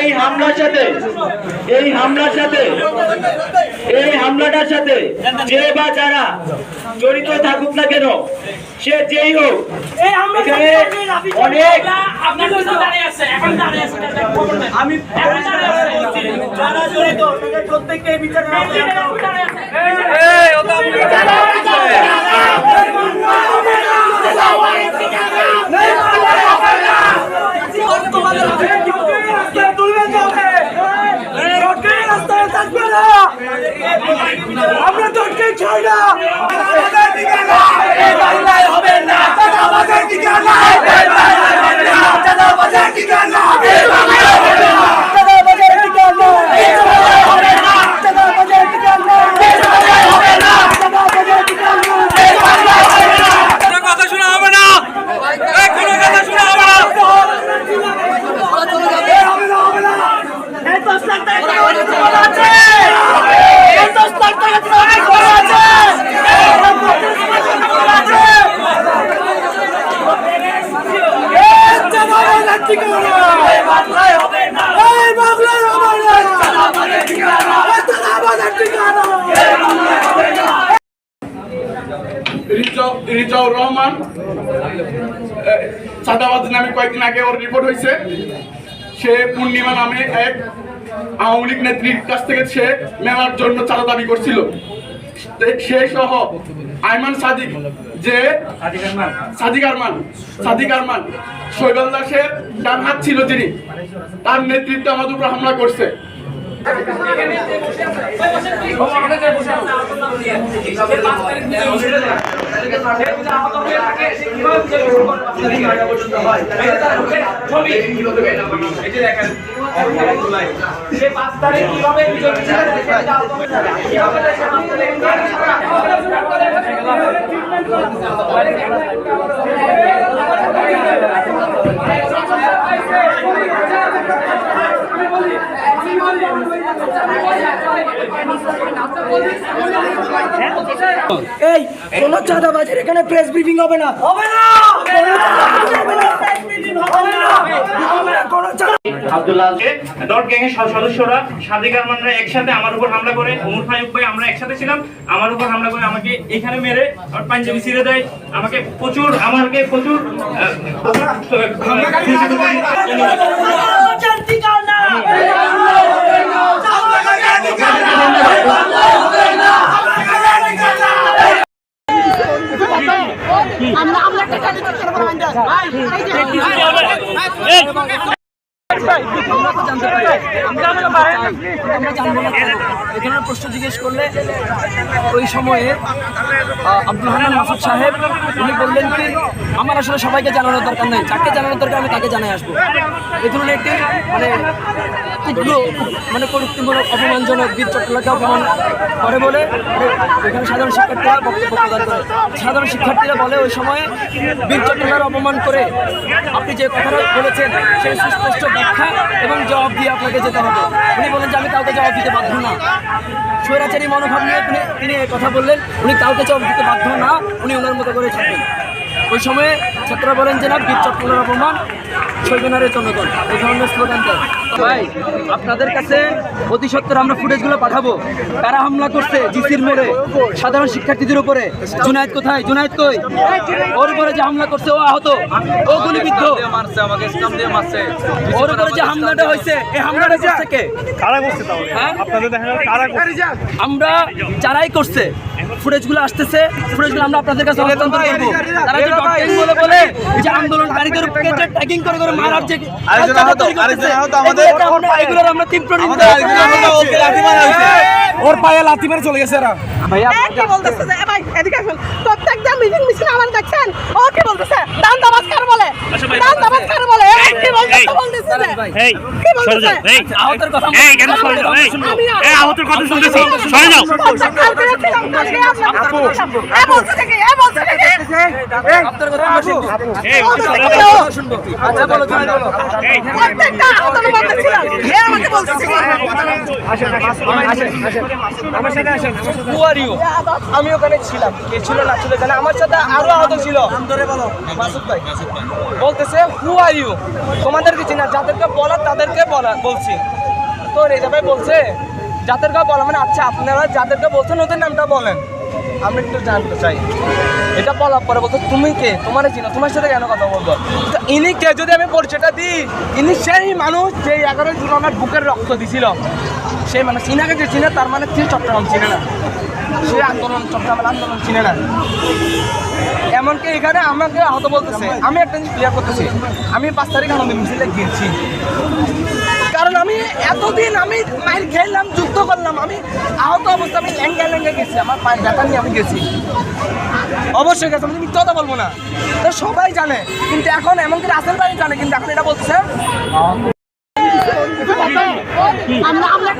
এই হামলার সাথে এই হামলার সাথে এই হামলাটার সাথে যে বা যারা জড়িত থাকুক না কেন সে যেই হোক এখানে অনেক আমি যারা জড়িত প্রত্যেককে বিচার আমরা তোকে ছাই না আমাদের ঠিকানা এই বাংলায় হবে না আমাদের ঠিকানা এই বাংলায় হবে না আমাদের ঠিকানা এই বাংলায় হবে না আমাদের ঠিকানা এই বাংলায় হবে না আমাদের ঠিকানা এই বাংলায় হবে না আমাদের ঠিকানা এই বাংলায় হবে না কোনো কথা শোনা হবে না এই কোনো কথা শোনা হবে না এই হবে না হবে না এই দশ লাখ টাকা অনেক বড় আছে এই দশ লাখ টাকা অনেক বড় আছে এই বড় আছে এই জানাবেন ঠিকানা এই বাংলায় হবে না এই বাংলায় হবে না আমাদের ঠিকানা আমাদের ঠিকানা এই বাংলায় হবে না রিজাউ- রিজাউর রহমান চাঁদাবাজ নামে কয়েকদিন আগে ওর রিপোর্ট হয়েছে। সে পূর্ণিমা নামে এক আওয়ামী লীগ নেত্রীর কাছ থেকে সে জন্য চাঁদা দাবি করছিল। সে সহ আইমান সাদিক যে সাদিক আরমান সাদিক আরমান শৈবাল দাসের ডান হাত ছিল যিনি। তার নেতৃত্বে আমাদের উপর হামলা করছে। সে পাঁচ তারিখ কীভাবে কীভাবে দেশে পাঁচ এই কোন চাঁদাবাজের এখানে প্রেস ব্রিফিং হবে না হবে না সদস্যরা সাদিক আরমানরা একসাথে আমার উপর হামলা করে ওমর ফারুক ভাই আমরা একসাথে ছিলাম আমার উপর হামলা করে আমাকে এখানে মেরে আমার পাঞ্জাবি ছিঁড়ে দেয় আমাকে প্রচুর আমাকে প্রচুর আমাদের ঠিকানা আমরা আমরা একটা গাড়ি চেক করব আমরা জানব না কেন? এই ধরনের প্রশ্ন জিজ্ঞেস করলে ওই সময়ে আব্দুল রহমান মাসুদ সাহেব, উনি বললেন কি, আমার আসলে সবাইকে জানানোর দরকার নেই। যাকে জানানোর দরকার আমি তাকে জানাই আসব। এই ধরনের একটি মানে তীব্র মানে প্রযুক্তিমূলক অপমানজনক বীর চট্টলাকে অপমান করে বলে এখানে সাধারণ শিক্ষার্থীরা বক্তব্য প্রদান করে। সাধারণ শিক্ষার্থীরা বলে ওই সময়ে বীর চট্টলার অপমান করে আপনি যে কথাটা বলেছেন, সেই সুস্পষ্ট ব্যাখ্যা এবং জবাব দিয়ে আপনাকে যেতে হবে। উনি বলেন যে আমি কাউকে জবাব দিতে বাধ্য না। স্বৈরাচারী মনোভাব নিয়ে তিনি কথা বললেন। উনি কাউকে জবাব দিতে বাধ্য না, উনি ওনার মতো করে থাকবেন। ওই সময়ে ছাত্ররা বলেন যে না বীর চট্টলার অপমান ছয়জনের জনগণ এই ধরনের স্লোগান দেয়। ভাই আপনাদের কাছে অতি সত্তর আমরা ফুটেজগুলো পাঠাবো। কারা হামলা করছে জিসির মোড়ে? সাধারণ শিক্ষার্থীদের উপরে। জুনায়েদ কোথায়? জুনায়েদ কই? ওর উপরে যে হামলা করছে ও আহত। ও গুলিবিদ্ধ। ওর উপরে যে হামলাটা হয়েছে এই হামলাটা করছে কে? হ্যাঁ? কারা করছে? আমরা যারাই করছে ফুটেজগুলো আসতেছে। ফুটেজগুলো আমরা আপনাদের কাছে হস্তান্তর করব। তারা যে ডট টেক বলে বলে যে আন্দোলনকারীদের উপরে যে ট্যাগিং করে করে মারার যে আরেকজন আহত, আমাদের- আমরা- এগুলোর আমরা তীব্র নিন্দা আরেকজন ওকে লাথি মারা হয়েছে। ওর পায়ে লাথি মেরে চলে গেছে এরা। কি বলতেছে? ভাই এদিকে আসুন। প্রত্যেকটা মিটিং মিছিল আমার দেখছেন। ও কি বলতেছে? দান দাবাজ কার বলে দান দাবাজ বলতেছে বলতেছে যে? এই আহতের কথা এই কেন সরে যাও এই এই আহতের কথা শুনতেছি সরে যাও। এ বলছে থেকে, আমি ওখানে ছিলাম। কে ছিল না ছিল জানে আমার সাথে আরও আহত ছিল। বলতেছে হু আর ইউ তোমাদেরকে চিনা যাদেরকে বলা তাদেরকে বলা বলছি। তো রেজা ভাই বলছে যাদেরকে বলা মানে আচ্ছা আপনারা যাদেরকে বলছেন ওদের নামটা বলেন। আমি একটু জানতে চাই। এটা বলার পরে বলতো, তুমি কে? তোমার চিনো তোমার সাথে কেন কথা বলব? তো ইনি কে? যদি আমি পরিচয়টা দিই, ইনি সেই মানুষ যে এগারো জুন আমার বুকের রক্ত দিছিল। সেই মানুষ চিনাকে যে চিনে, তার মানে সে চট্টগ্রাম চিনে না। সে আন্দোলন, চট্টগ্রামের আন্দোলন চিনে না। এমনকি এখানে আমাকে আহত বলতেছে। আমি একটা জিনিস ক্লিয়ার করতেছি। আমি পাঁচ তারিখ আনন্দ মিছিলে গিয়েছি। কারণ আমি এতদিন আমি মাইল খেললাম যুদ্ধ করলাম আমি আহত অবস্থা আমি ল্যাঙ্গা ল্যাঙ্গা গেছি আমার পায়ের ব্যথা নিয়ে আমি গেছি। অবশ্যই গেছে আমি মিথ্যা কথা বলব না। তো সবাই জানে কিন্তু এখন এমনকি রাসেল ভাই জানে কিন্তু এখন এটা বলছে আমরা আমরা